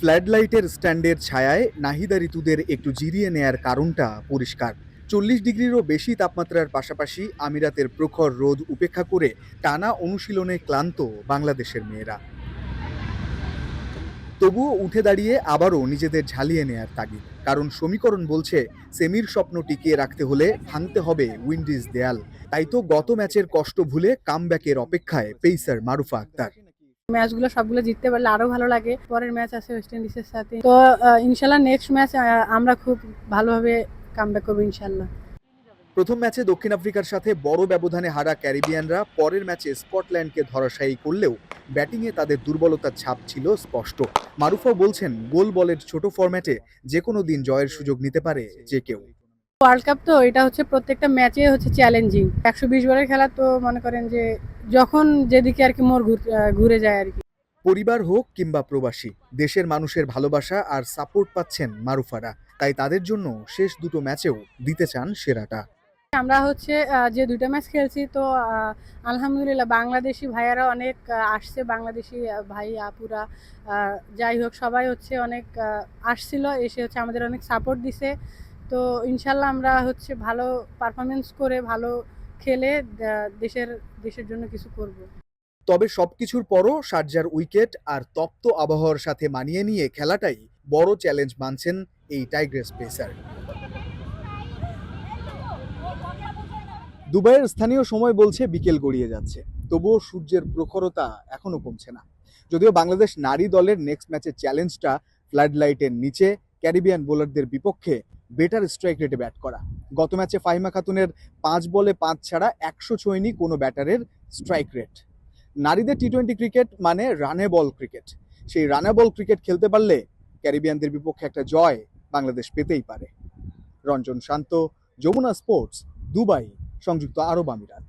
ফ্ল্যাডলাইটের স্ট্যান্ডের ছায়ায় নাহিদা ঋতুদের একটু জিরিয়ে নেয়ার কারণটা পরিষ্কার। চল্লিশ ডিগ্রিরও বেশি তাপমাত্রার পাশাপাশি আমিরাতের প্রখর রোদ উপেক্ষা করে টানা অনুশীলনে ক্লান্ত বাংলাদেশের মেয়েরা। তবুও উঠে দাঁড়িয়ে আবারও নিজেদের ঝালিয়ে নেয়ার তাগিদ। কারণ সমীকরণ বলছে, সেমির স্বপ্ন টিকিয়ে রাখতে হলে ভাঙতে হবে উইন্ডিজ দেয়াল। তাই তো গত ম্যাচের কষ্ট ভুলে কামব্যাকের অপেক্ষায় পেইসার মারুফা আক্তার। ম্যাচগুলো সবগুলো জিততে পারলে আরও ভালো লাগে। পরের ম্যাচ আছে ওয়েস্ট ইন্ডিজের সাথে। তো ইনশাল্লাহ নেক্সট ম্যাচ আমরা খুব ভালোভাবে কামব্যাক করব ইনশাল্লাহ। প্রথম ম্যাচে দক্ষিণ আফ্রিকার সাথে বড় ব্যবধানে হারা ক্যারিবিয়ানরা, পরের ম্যাচে স্কটল্যান্ডকে ধরাশায়ী করলেও ব্যাটিংয়ে তাদের দুর্বলতার ছাপ ছিল স্পষ্ট। মারুফাও বলছেন, গোল বলের ছোট ফরম্যাটে যে কোনো দিন জয়ের সুযোগ নিতে পারে যে কেউ। ওয়ার্ল্ড কাপ তো এটা হচ্ছে প্রত্যেকটা ম্যাচে হচ্ছে চ্যালেঞ্জিং একশো বিশ বলের খেলা তো মনে করেন যে যখন যেদিকে আর কি মোর ঘুরে যায় আর কি। পরিবার হোক কিংবা প্রবাসী দেশের মানুষের ভালোবাসা আর সাপোর্ট পাচ্ছেন মারুফারা। তাই তাদের জন্য শেষ দুটো ম্যাচেও দিতে চান সেরাটা। আমরা হচ্ছে যে দুইটা ম্যাচ খেলছি তো আলহামদুলিল্লাহ বাংলাদেশি ভাইয়ারা অনেক আসছে। বাংলাদেশি ভাই আপুরা যাই হোক সবাই হচ্ছে অনেক আসছিল। এসে হচ্ছে আমাদের অনেক সাপোর্ট দিছে। তো ইনশাল্লাহ আমরা হচ্ছে ভালো পারফরমেন্স করে ভালো খেলে দেশের দেশের জন্য কিছু করব। তবে সবকিছুর পরও সার্জার উইকেট আর তপ্ত আবহাওয়ার সাথে মানিয়ে নিয়ে খেলাটাই বড় চ্যালেঞ্জ মানছেন এই টাইগ্রেস পেসার দুবাইয়ের স্থানীয় সময় বলছে বিকেল গড়িয়ে যাচ্ছে, তবুও সূর্যের প্রখরতা এখনও কমছে না। যদিও বাংলাদেশ নারী দলের নেক্সট ম্যাচের চ্যালেঞ্জটা ফ্লাড লাইটের নিচে ক্যারিবিয়ান বোলারদের বিপক্ষে বেটার স্ট্রাইক রেটে ব্যাট করা। গত ম্যাচে ফাহিমা খাতুনের পাঁচ বলে পাঁচ ছাড়া একশো ছোঁয়নি কোনো ব্যাটারের স্ট্রাইক রেট। নারীদের টি টোয়েন্টি ক্রিকেট মানে রানে বল ক্রিকেট। সেই রানে বল ক্রিকেট খেলতে পারলে ক্যারিবিয়ানদের বিপক্ষে একটা জয় বাংলাদেশ পেতেই পারে। রঞ্জন শান্ত, যমুনা স্পোর্টস, দুবাই, সংযুক্ত আরব আমিরাত।